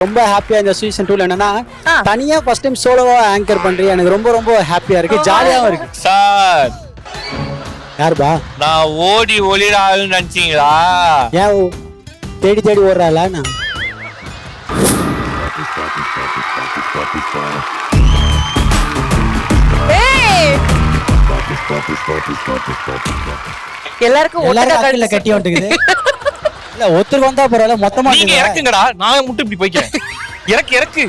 ரொம்ப ஹாப்பியா இந்த சீசன் டூல என்னன்னா. தனியா ஃபர்ஸ்ட் டைம் சோலோவா ஆங்கர் பண்றீங்க எனக்கு ரொம்ப ரொம்ப ஹாப்பியா இருக்கு. ஜாலியாவும் இருக்கு. சார். யாருப்பா? நான் ஓடி ஒளிடாதுன்னு நினைச்சீங்களா? ஏன் தேடி தேடி ஓடுறாளா நான்! எல்லாருக்கும் எல்லாரும் கட்டில கட்டி வந்துக்குது இல்ல ஒருத்தருக்கு வந்தா பரவாயில்ல மொத்தமா நீங்க? இறக்குங்கடா. நான் மட்டும் இப்படி போய்க்கிறேன். இறக்கு இறக்கு.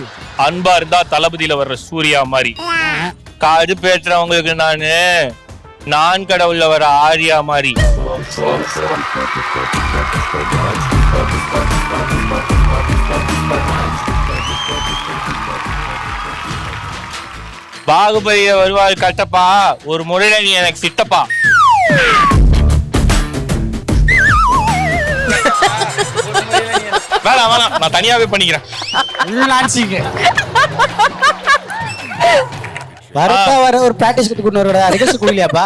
அன்பா இருந்தா தளபதியில வர்ற சூர்யா மாதிரி. காது பேசுறவங்களுக்கு நானு நான் கடவுள்ல வர ஆர்யா மாதிரி. பாகுபலிய வருவாள் கட்டப்பா. ஒரு முறையில நீ எனக்கு சித்தப்பா வேணாம் வேணாம். நான் தனியாவே பண்ணிக்கிறேன். வரப்பா வர ஒரு பிராக்டிஸ் கொடுத்து வர ரிகர்சல் குடிக்கலையாப்பா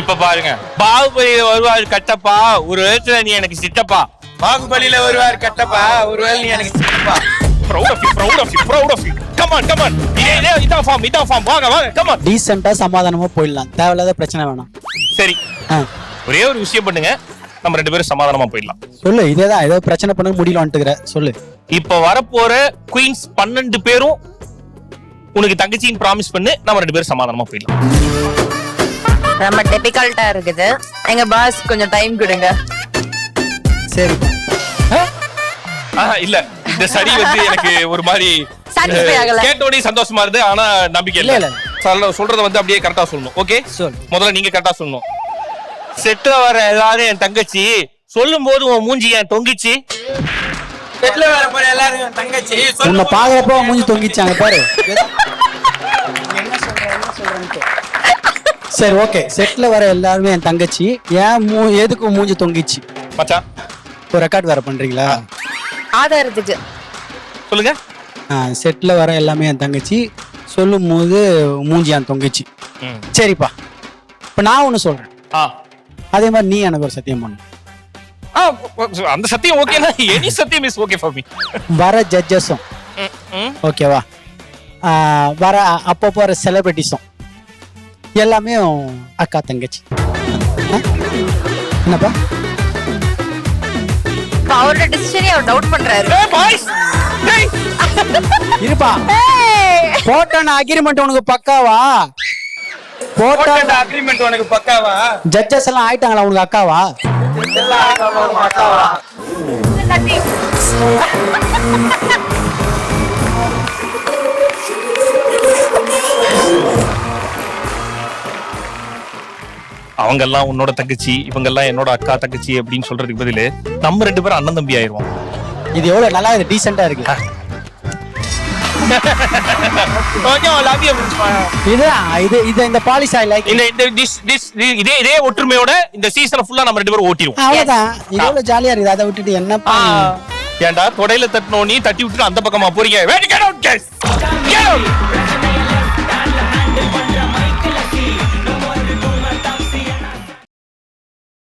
இப்ப பாருங்க. பாகுபலியில வருவாள் கட்டப்பா. ஒரு விதத்துல நீ எனக்கு சித்தப்பா. பாகுபலியில வருவார் கட்டப்பா. ஒருவேளை நீ எனக்கு சித்தப்பா. Proud of you proud of you proud of you. Come on come on. இதே இதே இதான் ஃபார்ம் இதான் ஃபார்ம் வாங்க வாங்க come on. டீசெண்டா சமாதானமா போயிடலாம். தேவையில்லாத பிரச்சனை வேணாம். சரி. ஒரே ஒரு விஷயம் பண்ணுங்க. நம்ம ரெண்டு பேரும் சமாதானமா போயிடலாம். சொல்லு இதேதான் ஏதோ பிரச்சனை பண்ண முடியல வந்துட்டுக்கிற சொல்லு. இப்ப வரப்போற குயின்ஸ் பன்னெண்டு பேரும் உனக்கு தங்கச்சின்னு ப்ராமிஸ் பண்ணு நம்ம ரெண்டு பேரும் சமாதானமா போயிடலாம். ரொம்ப டிபிகல்ட்டா இருக்குது. எங்க பாஸ் கொஞ்சம் டைம் கொடுங்க. சரி. ஆஹா, இல்ல. இந்த சரி வந்து எனக்கு ஒரு மாதிரி Satisfy ஆகல. கேட்டோடய சந்தோஷமா இருந்து ஆனா நம்பிக்கை இல்ல. இல்ல, சொல்ல சொல்றத வந்து அப்படியே கரெக்டா சொல்லணும் ஓகே சொல் முதல்ல நீங்க கரெக்டா சொல்லணும். செட்ல வர எல்லாரும் என் தங்கச்சி. சொல்லும் போது உன் மூஞ்சி ஏன் தொங்கிச்சு? செட்ல வர போற எல்லாரும் என் தங்கச்சி. உன்னை பாக்குறப்ப மூஞ்சி தொங்கிச்சாங்க பாரு. சரி ஓகே. செட்ல வர எல்லாருமே என் தங்கச்சி. ஏன் மூ எதுக்கு மூஞ்சி தொங்கிச்சு? மச்சான். ஒரு ரெக்கார்ட் வேற பண்றீங்களா? ஆதாரத்துக்கு. சொல்லுங்க. செட்ல வர எல்லாமே என் தங்கச்சி. சொல்லும் போது மூஞ்சி என் தொங்கிச்சு? ம். சரிப்பா. இப்ப நான் ஒண்ணு சொல்றேன். ஆ. அதே மாதிரி நீ எனக்கு ஒரு சத்தியம் பண்ணு. ஆ, அந்த சத்தியம் ஓகேனா எனி சத்தியம் இஸ் ஓகே ஃபார் மீ வர ஜட்ஜஸும் ஓகேவா வர அப்பப்போ வர செலிபிரிட்டிஸும் எல்லாமே அக்கா தங்கச்சி? என்னப்பா? அவரோட டிசிஷனே அவர் டவுட் பண்றாரு. இருப்பா! போட்டான அக்ரிமெண்ட் உனக்கு பக்காவா? போட்டா அக்ரிமெண்ட் உனக்கு பக்காவா? ஜட்ஜஸ் எல்லாம் ஆயிட்டாங்களா உனக்கு அக்காவா? அவங்க எல்லாம் உன்னோட தங்கச்சி இவங்க எல்லாம் என்னோட அக்கா தங்கச்சி அப்படின்னு சொல்றதுக்கு பதிலு நம்ம ரெண்டு பேரும் அண்ணன் தம்பி ஆயிருவோம். இது எவ்வளவு நல்லா இது டீசெண்டா இருக்கு. ஓகே லவ் யூ இது இது இது இந்த பாலிசி ஐ லைக் இந்த இந்த this இதே இதே ஒற்றுமையோட இந்த சீசனை ஃபுல்லா நம்ம ரெண்டு பேரும் ஓட்டிடுவோம். அவ்வளவுதான். ஜாலியா இருக்குது. அதை விட்டுட்டு என்னப்பா ஏன்டா தொடையில தட்டணும் நீ தட்டி விட்டுட்டு அந்த பக்கமா போறீங்க? Guys. Get out.